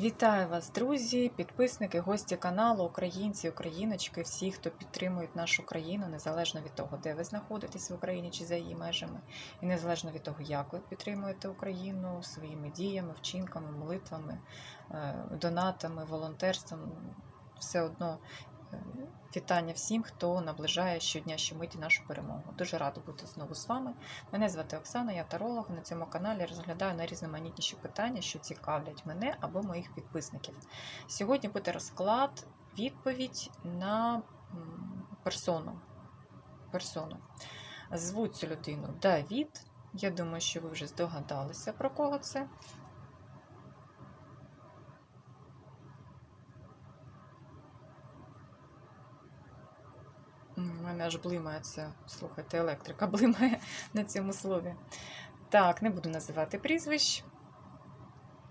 Вітаю вас, друзі, підписники, гості каналу, українці, україночки, всі, хто підтримують нашу країну, незалежно від того, де ви знаходитесь в Україні чи за її межами, і незалежно від того, як ви підтримуєте Україну своїми діями, вчинками, молитвами, е, донатами, волонтерством. Все одно вітання всім, хто наближає щодня щомиті нашу перемогу. Дуже рада бути знову з вами. Мене звати Оксана, я таролог. На цьому каналі розглядаю найрізноманітніші питання, що цікавлять мене або моїх підписників. Сьогодні буде розклад, відповідь на персону. персону. Звуть цю людину Давід. Я думаю, що ви вже здогадалися, про кого це. М, У мене аж блимає це, слухайте, електрика блимає на цьому слові. Так, не буду називати прізвищ.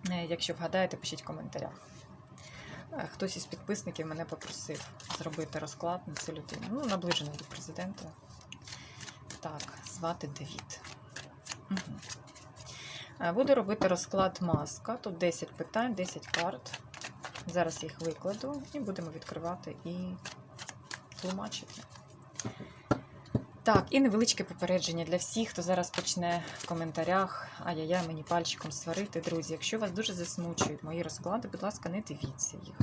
Е, Якщо вгадаєте, пишіть в коментарях. Е, Хтось із підписників мене попросив зробити розклад на цю людину. Ну, наближений до президента. Так, звати Давід. Угу. Буду робити розклад маска. Тут 10 питань, 10 карт. Зараз їх викладу і будемо відкривати і тлумачити. Так, і невеличке попередження для всіх, хто зараз почне в коментарях ай-яй-яй, мені пальчиком сварити. Друзі, якщо вас дуже засмучують мої розклади, будь ласка, не дивіться їх.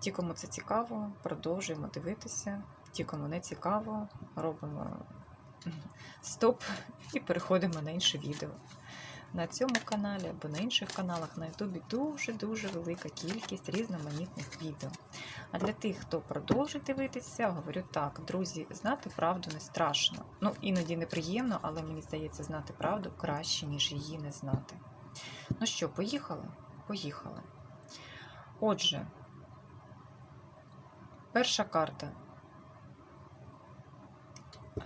Ті, кому це цікаво, продовжуємо дивитися. Ті, кому не цікаво, робимо стоп і переходимо на інше відео. На цьому каналі або на інших каналах на Ютубі дуже-дуже велика кількість різноманітних відео. А для тих, хто продовжить дивитися, говорю так, друзі, знати правду не страшно. Ну, іноді неприємно, але мені здається, знати правду краще, ніж її не знати. Ну що, поїхали? Поїхали. Отже, перша карта.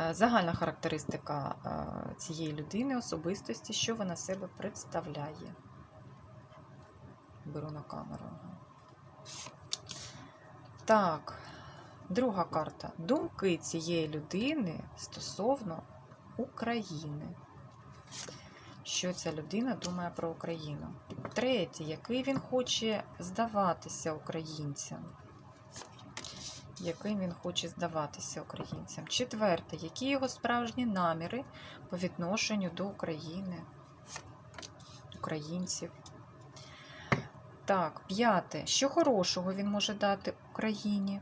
Е, Загальна характеристика е, цієї людини, особистості, що вона себе представляє. Беру на камеру. Так, друга карта. Думки цієї людини стосовно України. Що ця людина думає про Україну? Третє, який він хоче здаватися українцям яким він хоче здаватися українцям. Четверте, які його справжні наміри по відношенню до України, українців. Так, п'яте. Що хорошого він може дати Україні?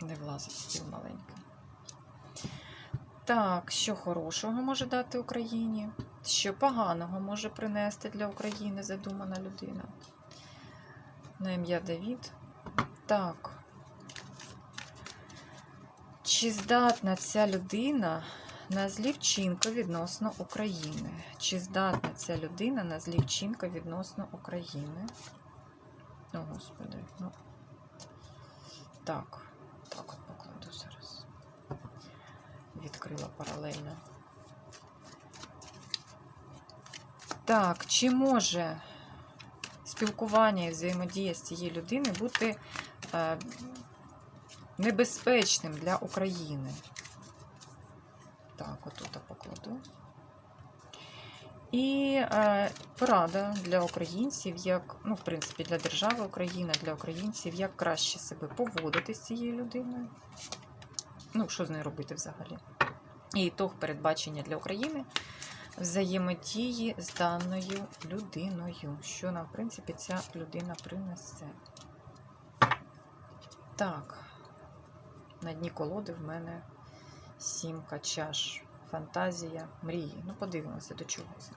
Не влазить стіл маленький. Так, що хорошого може дати Україні? Що поганого може принести для України задумана людина? На ім'я Давід. Так. Чи здатна ця людина на злі відносно України? Чи здатна ця людина на злі відносно України? О, Господи. Ну. Так, так от покладу зараз. Відкрила паралельно. Так, чи може спілкування і взаємодія з цією людиною бути е, небезпечним для України? Так, отут покладу. І е, порада для українців, як, ну, в принципі, для держави Україна, для українців, як краще себе поводити з цією людиною. Ну, що з нею робити взагалі? І ітог передбачення для України взаємодії з даною людиною, що нам, в принципі, ця людина принесе. Так, на дні колоди в мене сімка чаш, фантазія, мрії. Ну, подивимося, до чого це.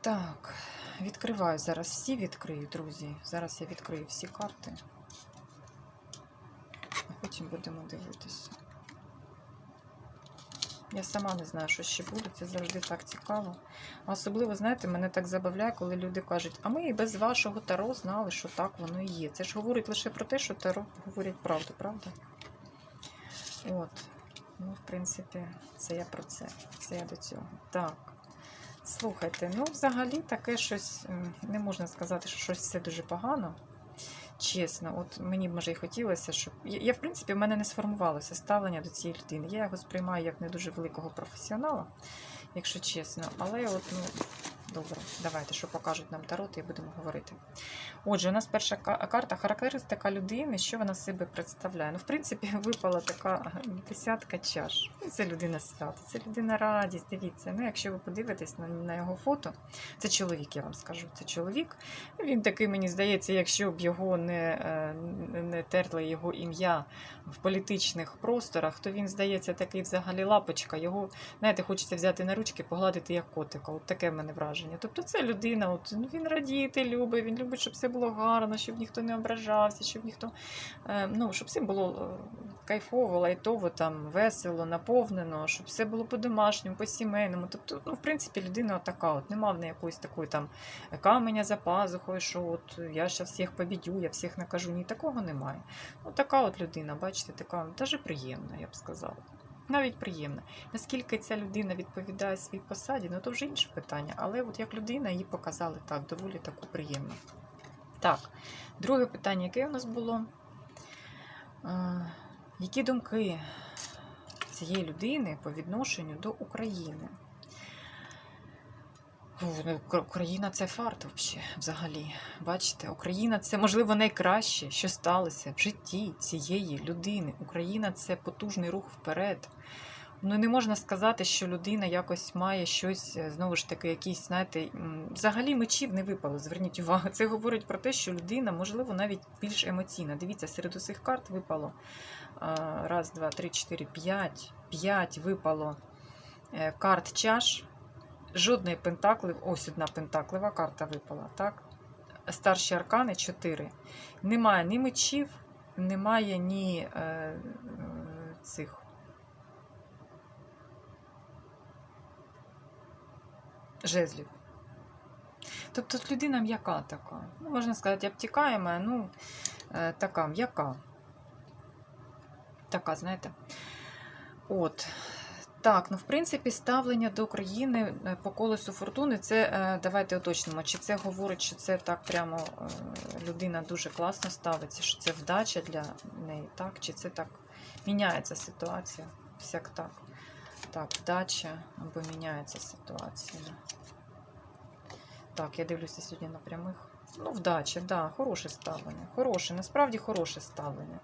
Так, відкриваю зараз всі відкрию, друзі. Зараз я відкрию всі карти. А потім будемо дивитися. Я сама не знаю, що ще буде, це завжди так цікаво. Особливо, знаєте, мене так забавляє, коли люди кажуть, а ми і без вашого таро знали, що так воно і є. Це ж говорить лише про те, що таро говорять правду, правда? От. Ну, в принципі, це я про це. Це я до цього. Так. Слухайте, ну, взагалі таке щось, не можна сказати, що щось все дуже погано. Чесно, от мені б може і хотілося, щоб. Я, я, в принципі, в мене не сформувалося ставлення до цієї людини. Я його сприймаю як не дуже великого професіонала, якщо чесно. Але от, ну, добре, давайте, що покажуть нам тарот, і будемо говорити. Отже, у нас перша карта характеристика людини, що вона себе представляє. Ну, в принципі, випала така десятка чаш. Ну, Це людина свята, це людина радість. Дивіться. Ну, якщо ви подивитесь на, на його фото, це чоловік, я вам скажу. Це чоловік. Він такий, мені здається, якщо б його не, е, не терли його ім'я в політичних просторах, то він здається такий взагалі лапочка. Його, знаєте, хочеться взяти на ручки, погладити як котика. От таке в мене враження. Тобто це людина, от, ну, він радіти любить, він любить, щоб все було гарно, щоб ніхто не ображався, щоб ніхто, е, ну, щоб все було е, кайфово, лайтово, там, весело, наповнено, щоб все було по-домашньому, по-сімейному. Тобто, ну, в принципі, людина така, от, нема в неї якоїсь такої там каменя за пазухою, що от я зараз всіх побідю, я всіх накажу. Ні, такого немає. От така от людина, бачите, така дуже приємна, я б сказала. Навіть приємна. Наскільки ця людина відповідає своїй посаді, ну то вже інше питання. Але от як людина її показали так, доволі таку приємну. Так, друге питання, яке у нас було? Е, які думки цієї людини по відношенню до України? Фу, ну, Україна це фарт взагалі. Бачите, Україна це можливо найкраще, що сталося в житті цієї людини. Україна це потужний рух вперед. Ну не можна сказати, що людина якось має щось, е, знову ж таки, якісь, знаєте, взагалі мечів не випало. Зверніть увагу. Це говорить про те, що людина, можливо, навіть більш емоційна. Дивіться, серед усіх карт випало раз, два, три, чотири, п'ять. П'ять випало е, карт чаш. Жодної пентакли, ось одна пентаклива карта випала, так? Старші аркани 4. Немає ні мечів, немає ні е, е, цих. Жезлів. Тобто тут людина м'яка така. Ну, можна сказати, обтікаєма, ну, е, така м'яка. Така, знаєте. От. Так, ну в принципі, ставлення до України е, по колесу фортуни, це е, давайте уточнимо, чи це говорить, що це так прямо е, людина дуже класно ставиться, що це вдача для неї, так? Чи це так міняється ситуація? Всяк так. Так, вдача або міняється ситуація. Так, я дивлюся сьогодні на прямих. Ну, вдача, да, хороше ставлення. Хороше, насправді хороше ставлення.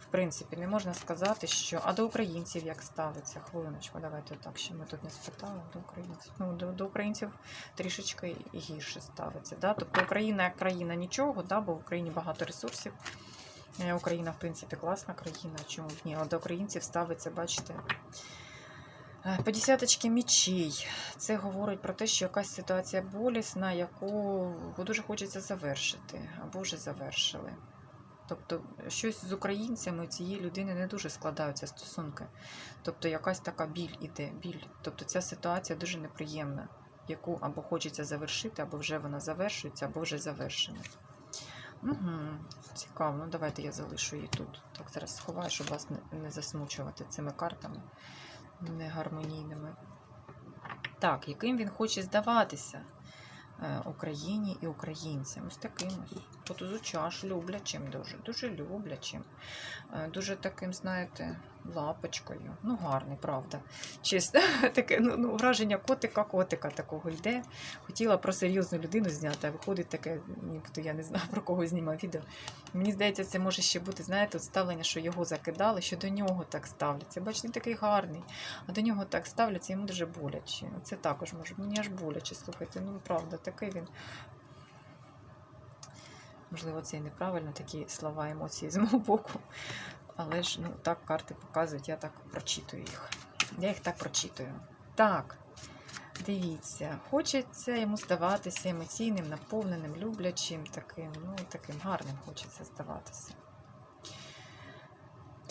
В принципі, не можна сказати, що. А до українців як ставиться? Хвилиночку, давайте так, ще ми тут не спитали до українців. Ну, до, до українців трішечки гірше ставиться. Да? Тобто Україна як країна нічого, да? бо в Україні багато ресурсів. Е, Україна, в принципі, класна країна. Чому б ні? А до українців ставиться, бачите. е, По десяточки мічей. Це говорить про те, що якась ситуація болісна, яку дуже хочеться завершити, або вже завершили. Тобто, щось з українцями цієї людини не дуже складаються стосунки. Тобто, якась така біль іде, біль. Тобто ця ситуація дуже неприємна, яку або хочеться завершити, або вже вона завершується, або вже завершена. Угу, цікаво. Ну давайте я залишу її тут. Так, зараз сховаю, щоб вас не, засмучувати цими картами негармонійними. Так, яким він хоче здаватися Україні і українцям? Ось таким ось. От чаш люблячим дуже, дуже люблячим. Е, Дуже таким, знаєте, лапочкою. Ну, гарний, правда. Чесно, таке ну, ну, враження котика-котика такого йде. Хотіла про серйозну людину зняти, а виходить таке, нібито я не знаю про кого знімав відео. Мені здається, це може ще бути, знаєте, от ставлення, що його закидали, що до нього так ставляться. Бач, він такий гарний, а до нього так ставляться, йому дуже боляче. Це також може. Мені аж боляче, слухайте. Ну, правда, такий він. Можливо, це і неправильно такі слова, емоції з мого боку. Але ж ну, так карти показують, я так прочитую їх. Я їх так прочитую. Так, дивіться, хочеться йому здаватися емоційним, наповненим, люблячим, таким, ну, таким гарним хочеться здаватися.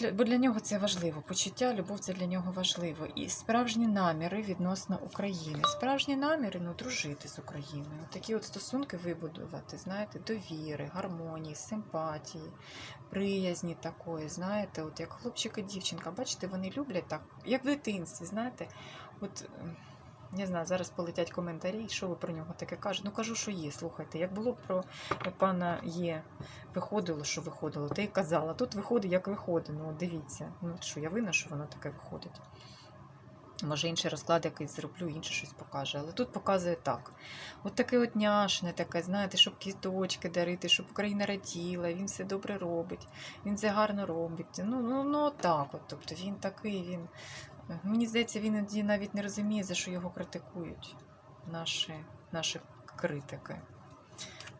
Бо для нього це важливо. Почуття, любов це для нього важливо. І справжні наміри відносно України. Справжні наміри ну, дружити з Україною. Такі от стосунки вибудувати, знаєте, довіри, гармонії, симпатії, приязні такої, знаєте, от як хлопчик і дівчинка, бачите, вони люблять так, як в дитинстві, знаєте, от. Не знаю, зараз полетять коментарі, що ви про нього таке кажете. Ну кажу, що є. Слухайте, як було про пана є, виходило, що виходило, та й казала. Тут виходить, як виходить. Ну, дивіться. Ну що, я винна, що воно таке виходить. Може, інший розклад якийсь зроблю, інше щось покаже. Але тут показує так. От таке от няшне, таке, знаєте, щоб квіточки дарити, щоб Україна раділа, він все добре робить, він все гарно робить. Ну, ну, ну так от. Тобто він такий, він. Мені здається, він іноді навіть не розуміє, за що його критикують наші, наші критики.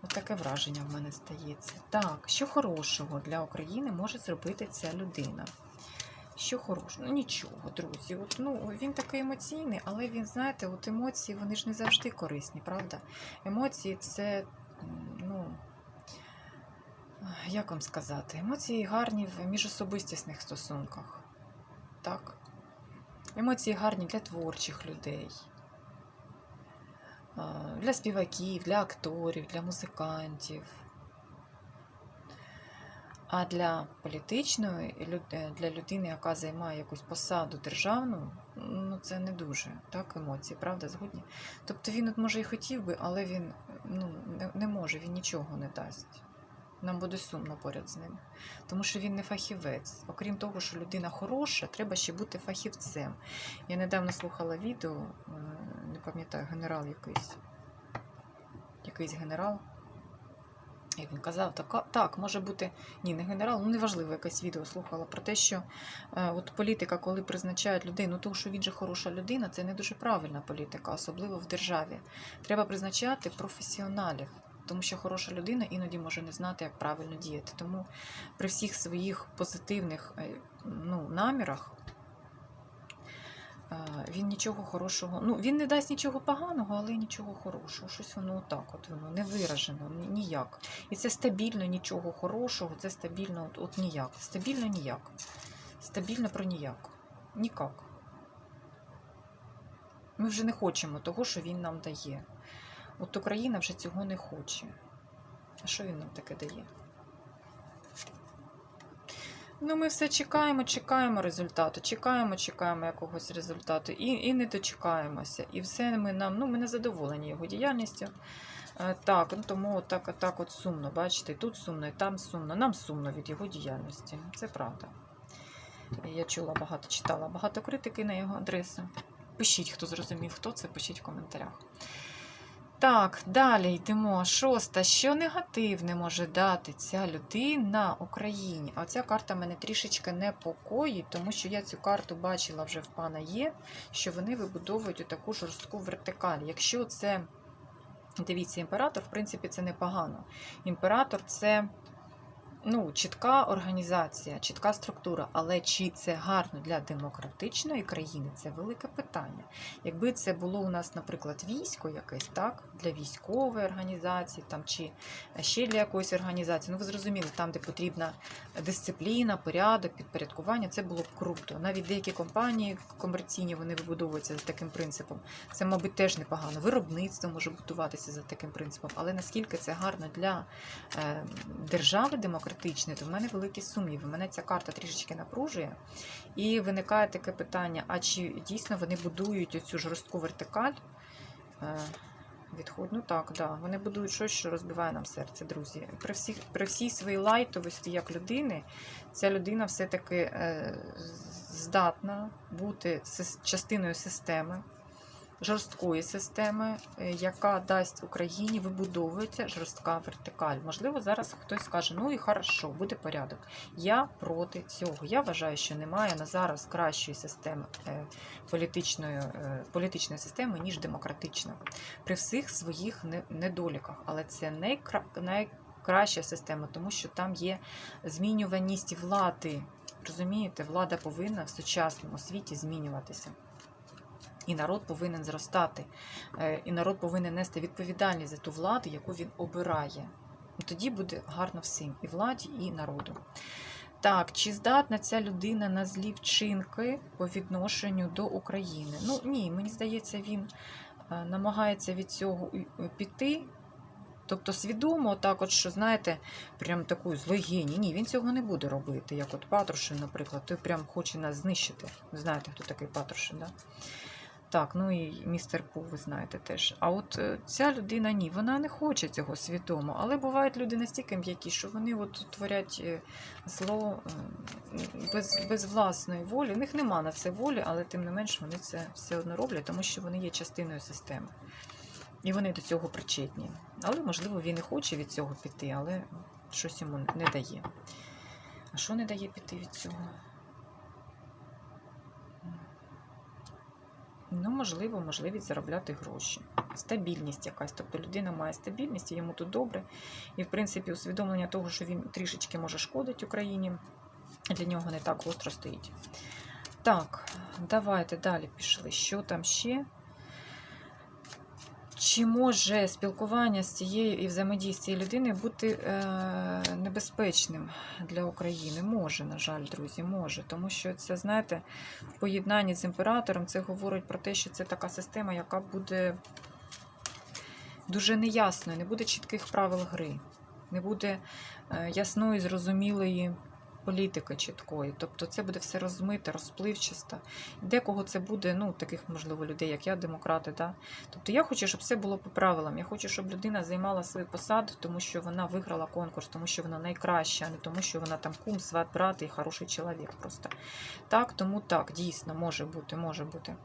От таке враження в мене стається. Так, що хорошого для України може зробити ця людина? Що хорошого? Ну нічого, друзі. От, ну, він такий емоційний, але він, знаєте, от емоції вони ж не завжди корисні, правда? Емоції це, ну, як вам сказати, емоції гарні в міжособистісних стосунках. Так? Емоції гарні для творчих людей, для співаків, для акторів, для музикантів. А для політичної е, для людини, яка займає якусь посаду державну, ну це не дуже так, емоції, правда, згодні? Тобто він от може і хотів би, але він ну, не може, він нічого не дасть. Нам буде сумно поряд з ним. Тому що він не фахівець. Окрім того, що людина хороша, треба ще бути фахівцем. Я недавно слухала відео, е, не пам'ятаю, генерал якийсь. Якийсь генерал. І він казав, так, так, може бути, ні, не генерал, ну неважливо, якесь відео слухала про те, що е, от політика, коли призначають людей, ну того, що він же хороша людина, це не дуже правильна політика, особливо в державі. Треба призначати професіоналів, тому що хороша людина іноді може не знати, як правильно діяти. Тому при всіх своїх позитивних е, ну, намірах е, він нічого хорошого, ну він не дасть нічого поганого, але нічого хорошого. Щось воно отак, от воно не виражено, ніяк. І це стабільно нічого хорошого, це стабільно от, от ніяк. Стабільно ніяк. Стабільно про ніяк. Нікак. Ми вже не хочемо того, що він нам дає. От Україна вже цього не хоче. А що він нам таке дає? Ну, ми все чекаємо, чекаємо результату, чекаємо, чекаємо якогось результату і, і не дочекаємося. І все ми нам, ну, ми не задоволені його діяльністю. Е, Так, ну тому так, так от сумно, бачите, тут сумно, і там сумно. Нам сумно від його діяльності. Це правда. Я чула багато, читала багато критики на його адресу. Пишіть, хто зрозумів, хто це, пишіть в коментарях. Так, далі йдемо. Шоста. Що негативне може дати ця людина Україні? А ця карта мене трішечки непокоїть, тому що я цю карту бачила вже в пана є, що вони вибудовують таку жорстку вертикаль. Якщо це, дивіться, імператор, в принципі, це непогано. Імператор це ну, чітка організація, чітка структура, але чи це гарно для демократичної країни, це велике питання. Якби це було у нас, наприклад, військо якесь, так, для військової організації, там, чи ще для якоїсь організації, ну ви зрозуміли, там, де потрібна дисципліна, порядок, підпорядкування, це було б круто. Навіть деякі компанії комерційні вони вибудовуються за таким принципом. Це, мабуть, теж непогано. Виробництво може будуватися за таким принципом, але наскільки це гарно для е, держави демократичної, то в мене великі сумніви. Мене ця карта трішечки напружує. І виникає таке питання: а чи дійсно вони будують оцю жорстку вертикаль? Е, Відход, ну так, да. Вони будують щось, що розбиває нам серце, друзі. При, всіх, при всій своїй лайтовості як людини, ця людина все-таки е, здатна бути частиною системи, жорсткої системи, е, яка дасть Україні вибудовується жорстка вертикаль. Можливо, зараз хтось скаже, ну і хорошо, буде порядок. Я проти цього. Я вважаю, що немає на зараз кращої системи е, політичної, е, політичної системи, ніж демократична. При всіх своїх недоліках. Але це найкра... найкраща система, тому що там є змінюваність влади. Розумієте, влада повинна в сучасному світі змінюватися. І народ повинен зростати, Е, і народ повинен нести відповідальність за ту владу, яку він обирає. Тоді буде гарно всім, і владі, і народу. Так, чи здатна ця людина на злі вчинки по відношенню до України? Ну ні, мені здається, він е, намагається від цього піти. Тобто свідомо, так от, що знаєте, прям таку злогині. Ні, він цього не буде робити, як от Патрушин, наприклад, той прям хоче нас знищити. Знаєте, хто такий Патрушин, да? Так, ну і містер Пу, ви знаєте теж. А от е, ця людина ні, вона не хоче цього свідомо. Але бувають люди настільки м'які, що вони от творять е, зло без, без власної волі. У них нема на це волі, але тим не менш вони це все одно роблять, тому що вони є частиною системи. І вони до цього причетні. Але, можливо, він і хоче від цього піти, але щось йому не дає. А що не дає піти від цього? Ну, можливо, можливість заробляти гроші. Стабільність якась. Тобто людина має стабільність, і йому тут добре. І, в принципі, усвідомлення того, що він трішечки може шкодить Україні, для нього не так гостро стоїть. Так, давайте далі пішли. Що там ще? Чи може спілкування з цією і взаємодія з цією людиною бути е, небезпечним для України? Може, на жаль, друзі, може. Тому що це, знаєте, в поєднанні з імператором це говорить про те, що це така система, яка буде дуже неясною, не буде чітких правил гри, не буде е, ясної, зрозумілої політики чіткої. Тобто це буде все розмите, розпливчасто. Декого це буде, ну, таких, можливо, людей, як я, демократи. Да? Тобто я хочу, щоб все було по правилам. Я хочу, щоб людина займала свою посаду, тому що вона виграла конкурс, тому що вона найкраща, а не тому, що вона там кум, сват, брат і хороший чоловік. Просто так, тому так, дійсно, може бути, може бути.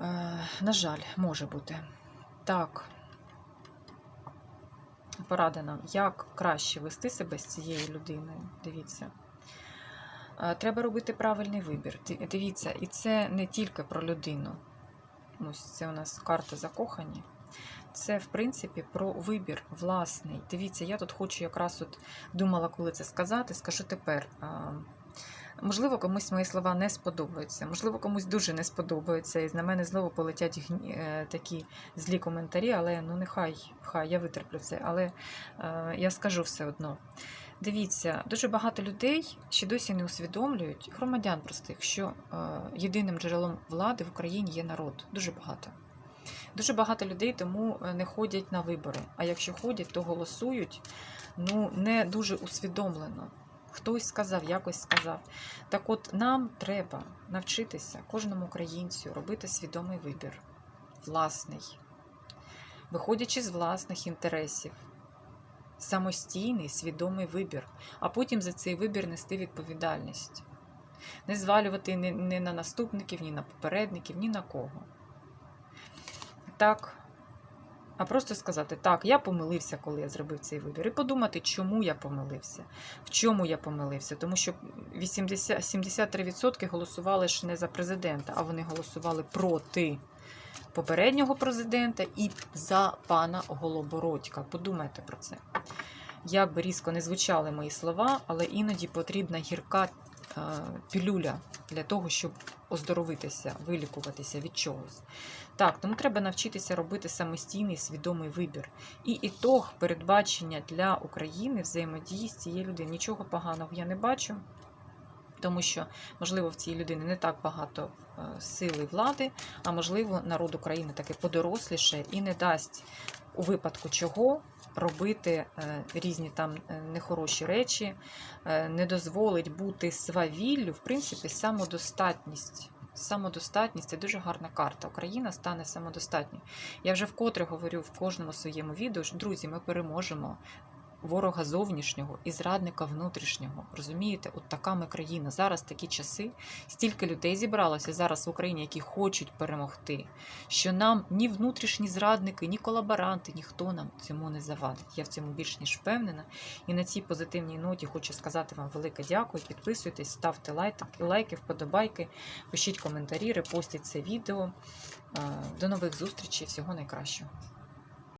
Е, на жаль, може бути. Так. Порада нам, як краще вести себе з цією людиною. Дивіться. Е, Треба робити правильний вибір. Дивіться, і це не тільки про людину. Ось це у нас карта закохані. Це, в принципі, про вибір власний. Дивіться, я тут хочу якраз от думала, коли це сказати, скажу тепер. Можливо, комусь мої слова не сподобаються, можливо, комусь дуже не сподобаються, і на мене знову полетять е, такі злі коментарі, але ну нехай, хай я витерплю це. Але е, я скажу все одно. Дивіться, дуже багато людей ще досі не усвідомлюють, громадян простих, що е, єдиним джерелом влади в Україні є народ. Дуже багато. Дуже багато людей тому е, не ходять на вибори. А якщо ходять, то голосують ну, не дуже усвідомлено. Хтось сказав, якось сказав. Так от нам треба навчитися кожному українцю робити свідомий вибір, власний, виходячи з власних інтересів, самостійний свідомий вибір, а потім за цей вибір нести відповідальність. Не звалювати ні, на наступників, ні на попередників, ні на кого. Так. А просто сказати, так, я помилився, коли я зробив цей вибір. І подумати, чому я помилився, в чому я помилився. Тому що 80, 73% голосували ж не за президента, а вони голосували проти попереднього президента і за пана Голобородька. Подумайте про це. Як би різко не звучали мої слова, але іноді потрібна гірка пілюля для того, щоб оздоровитися, вилікуватися від чогось. Так, тому треба навчитися робити самостійний свідомий вибір. І ітог передбачення для України взаємодії з цією людиною. Нічого поганого я не бачу, тому що, можливо, в цій людини не так багато е, сили влади, а можливо, народ України таки подоросліше і не дасть у випадку чого робити е, різні там е, нехороші речі, е, не дозволить бути свавіллю, в принципі, самодостатність. Самодостатність це дуже гарна карта. Україна стане самодостатньою. Я вже вкотре говорю в кожному своєму відео, що друзі, ми переможемо ворога зовнішнього і зрадника внутрішнього. Розумієте, от така ми країна. Зараз такі часи, стільки людей зібралося зараз в Україні, які хочуть перемогти, що нам ні внутрішні зрадники, ні колаборанти, ніхто нам цьому не завадить. Я в цьому більш ніж впевнена. І на цій позитивній ноті хочу сказати вам велике дякую. Підписуйтесь, ставте лайки, лайки, вподобайки, пишіть коментарі, репостіть це відео. Е, До нових зустрічей, всього найкращого.